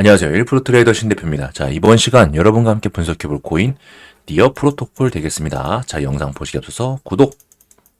안녕하세요. 1프로 트레이더 신 대표입니다. 자, 이번 시간 여러분과 함께 분석해볼 코인 니어 프로토콜 되겠습니다. 자, 영상 보시기 앞서서 구독,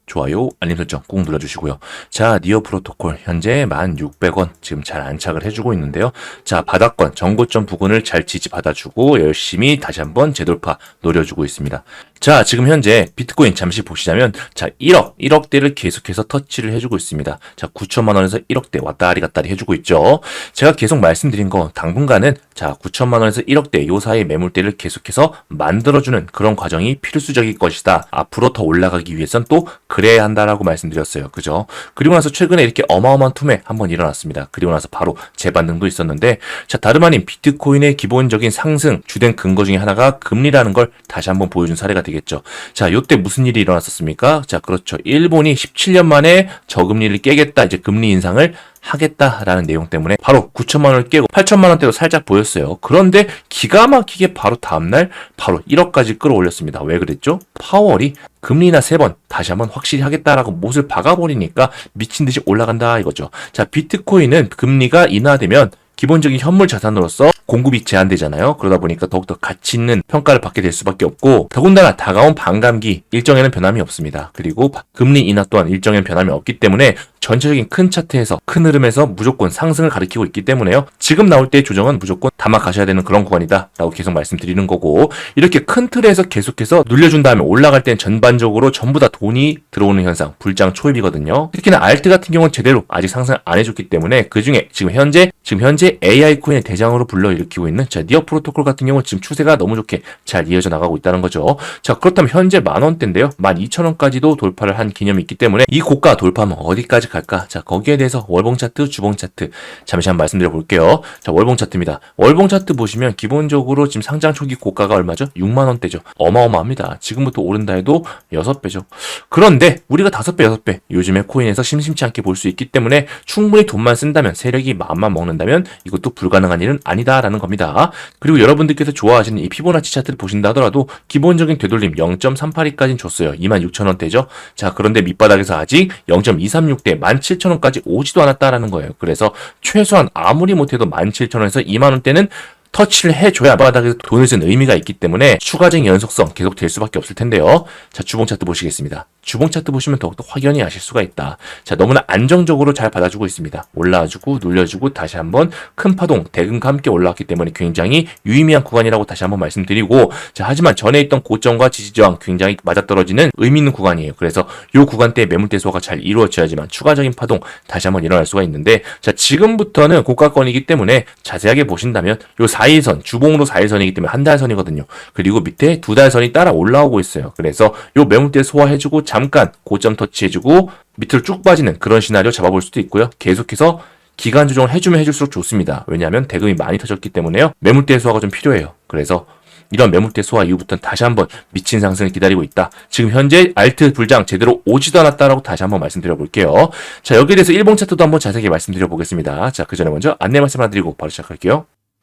좋아요, 알림 설정 꼭 눌러주시고요. 자, 니어 프로토콜 현재 1,600원 지금 잘 안착을 해주고 있는데요. 자, 바닥권, 정고점 부근을 잘 지지받아주고 열심히 다시 한번 재돌파 노려주고 있습니다. 자, 지금 현재 비트코인 잠시 보시자면 자, 1억, 1억대를 계속해서 터치를 해주고 있습니다. 자, 9천만 원에서 1억대 왔다리 갔다리 해주고 있죠. 제가 계속 말씀드린 거 당분간은 자, 9천만 원에서 1억대 요 사이 매물대를 계속해서 만들어주는 그런 과정이 필수적일 것이다. 앞으로 더 올라가기 위해선 또 그래야 한다라고 말씀드렸어요. 그죠? 그리고 나서 최근에 이렇게 어마어마한 투매 한번 일어났습니다. 그리고 나서 바로 재반등도 있었는데 자, 다름 아닌 비트코인의 기본적인 상승 주된 근거 중에 하나가 금리라는 걸 다시 한번 보여준 사례가 되겠죠. 자, 요때 무슨 일이 일어났었습니까? 자, 그렇죠. 일본이 17년 만에 저금리를 깨겠다. 이제 금리 인상을 하겠다라는 내용 때문에 바로 9천만 원을 깨고 8천만 원대로 살짝 보였어요. 그런데 기가 막히게 바로 다음날 바로 1억까지 끌어올렸습니다. 왜 그랬죠? 파월이 금리나 세 번 다시 한번 확실히 하겠다라고 못을 박아버리니까 미친 듯이 올라간다 이거죠. 자, 비트코인은 금리가 인하되면 기본적인 현물 자산으로서 공급이 제한되잖아요. 그러다 보니까 더욱더 가치 있는 평가를 받게 될 수밖에 없고 더군다나 다가온 반감기 일정에는 변함이 없습니다. 그리고 금리 인하 또한 일정에는 변함이 없기 때문에 전체적인 큰 차트에서 큰 흐름에서 무조건 상승을 가리키고 있기 때문에요. 지금 나올 때의 조정은 무조건 담아 가셔야 되는 그런 구간이다 라고 계속 말씀드리는 거고 이렇게 큰 틀에서 계속해서 눌려준 다음에 올라갈 땐 전반적으로 전부 다 돈이 들어오는 현상 불장 초입이거든요. 특히나 알트 같은 경우는 제대로 아직 상승 안 해줬기 때문에 그 중에 지금 현재 지금 현재 AI 코인의 대장으로 불러 일으키고 있는 자 니어 프로토콜 같은 경우는 지금 추세가 너무 좋게 잘 이어져 나가고 있다는 거죠. 자 그렇다면 현재 만 원대인데요. 만 이천 원까지도 돌파를 한 기념이 있기 때문에 이 고가 돌파하면 어디까지 갈까? 자 거기에 대해서 월봉 차트, 주봉 차트 잠시 한번 말씀드려 볼게요. 자 월봉 차트입니다. 월봉 차트 보시면 기본적으로 지금 상장 초기 고가가 얼마죠? 6만 원대죠. 어마어마합니다. 지금부터 오른다 해도 6배죠. 그런데 우리가 5배, 6배 요즘에 코인에서 심심치 않게 볼 수 있기 때문에 충분히 돈만 쓴다면 세력이 마음만 먹는 다면 이것도 불가능한 일은 아니다라는 겁니다. 그리고 여러분들께서 좋아하시는 이 피보나치 차트를 보신다 하더라도 기본적인 되돌림 0.382까지는 줬어요. 26,000원대죠. 자, 그런데 밑바닥에서 아직 0.236대 17,000원까지 오지도 않았다라는 거예요. 그래서 최소한 아무리 못해도 17,000원에서 2만원대는 터치를 해줘야 바닥에서 돈을 쓴 의미가 있기 때문에 추가적인 연속성 계속 될 수밖에 없을 텐데요. 자, 주봉 차트 보시겠습니다. 주봉 차트 보시면 더욱더 확연히 아실 수가 있다. 자, 너무나 안정적으로 잘 받아주고 있습니다. 올라와주고 눌려주고 다시 한번 큰 파동, 대금과 함께 올라왔기 때문에 굉장히 유의미한 구간이라고 다시 한번 말씀드리고 자, 하지만 전에 있던 고점과 지지저항 굉장히 맞아떨어지는 의미 있는 구간이에요. 그래서 이 구간대에 매물대 소화가 잘 이루어져야지만 추가적인 파동 다시 한번 일어날 수가 있는데 자, 지금부터는 고가권이기 때문에 자세하게 보신다면 요 4일선, 주봉으로 4일선이기 때문에 한 달 선이거든요. 그리고 밑에 두 달 선이 따라 올라오고 있어요. 그래서 요 매물대 소화해주고 잠깐 고점 터치해주고 밑으로 쭉 빠지는 그런 시나리오 잡아볼 수도 있고요. 계속해서 기간 조정을 해주면 해줄수록 좋습니다. 왜냐하면 대금이 많이 터졌기 때문에요. 매물대 소화가 좀 필요해요. 그래서 이런 매물대 소화 이후부터는 다시 한번 미친 상승을 기다리고 있다. 지금 현재 알트 불장 제대로 오지도 않았다라고 다시 한번 말씀드려 볼게요. 자, 여기에 대해서 일본 차트도 한번 자세하게 말씀드려 보겠습니다. 자, 그 전에 먼저 안내 말씀 하나 드리고 바로 시작할게요.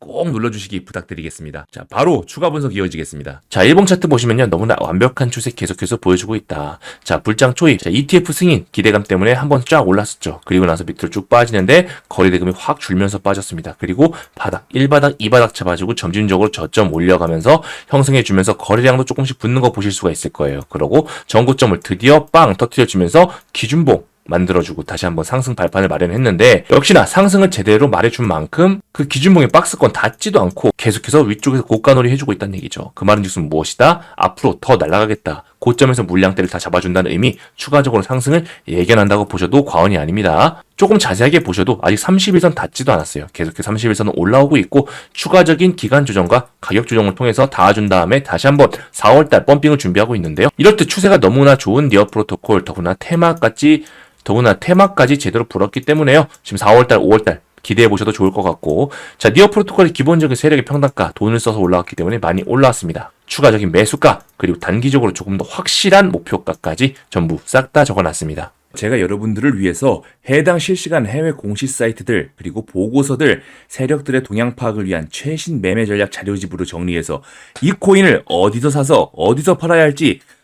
꼭 눌러주시기 부탁드리겠습니다. 자, 바로 추가 분석 이어지겠습니다. 자, 일봉 차트 보시면요. 너무나 완벽한 추세 계속해서 보여주고 있다. 자, 불장 초입. 자, ETF 승인 기대감 때문에 한번 쫙 올랐었죠. 그리고 나서 밑으로 쭉 빠지는데 거래 대금이 확 줄면서 빠졌습니다. 그리고 바닥, 1바닥, 2바닥 잡아주고 점진적으로 저점 올려가면서 형성해 주면서 거래량도 조금씩 붙는 거 보실 수가 있을 거예요. 그러고 전고점을 드디어 빵 터트려 주면서 기준봉 만들어주고 다시 한번 상승 발판을 마련했는데 역시나 상승을 제대로 말해준 만큼 그 기준봉의 박스권 닿지도 않고 계속해서 위쪽에서 고가놀이 해주고 있다는 얘기죠. 그 말은즉슨 무엇이다? 앞으로 더 날아가겠다. 고점에서 물량대를 다 잡아준다는 의미, 추가적으로 상승을 예견한다고 보셔도 과언이 아닙니다. 조금 자세하게 보셔도 아직 31선 닿지도 않았어요. 계속해서 31선은 올라오고 있고 추가적인 기간 조정과 가격 조정을 통해서 닿아준 다음에 다시 한번 4월달 펌핑을 준비하고 있는데요. 이럴 때 추세가 너무나 좋은 니어 프로토콜 더구나 테마까지 더구나 테마까지 제대로 불었기 때문에요. 지금 4월달, 5월달 기대해 보셔도 좋을 것 같고 자 니어 프로토콜의 기본적인 세력의 평단가 돈을 써서 올라왔기 때문에 많이 올라왔습니다. 추가적인 매수가 그리고 단기적으로 조금 더 확실한 목표가까지 전부 싹 다 적어놨습니다. 제가 여러분들을 위해서 해당 실시간 해외 공시 사이트들 그리고 보고서들 세력들의 동향 파악을 위한 최신 매매 전략 자료집으로 정리해서 이 코인을 어디서 사서 어디서 팔아야 할지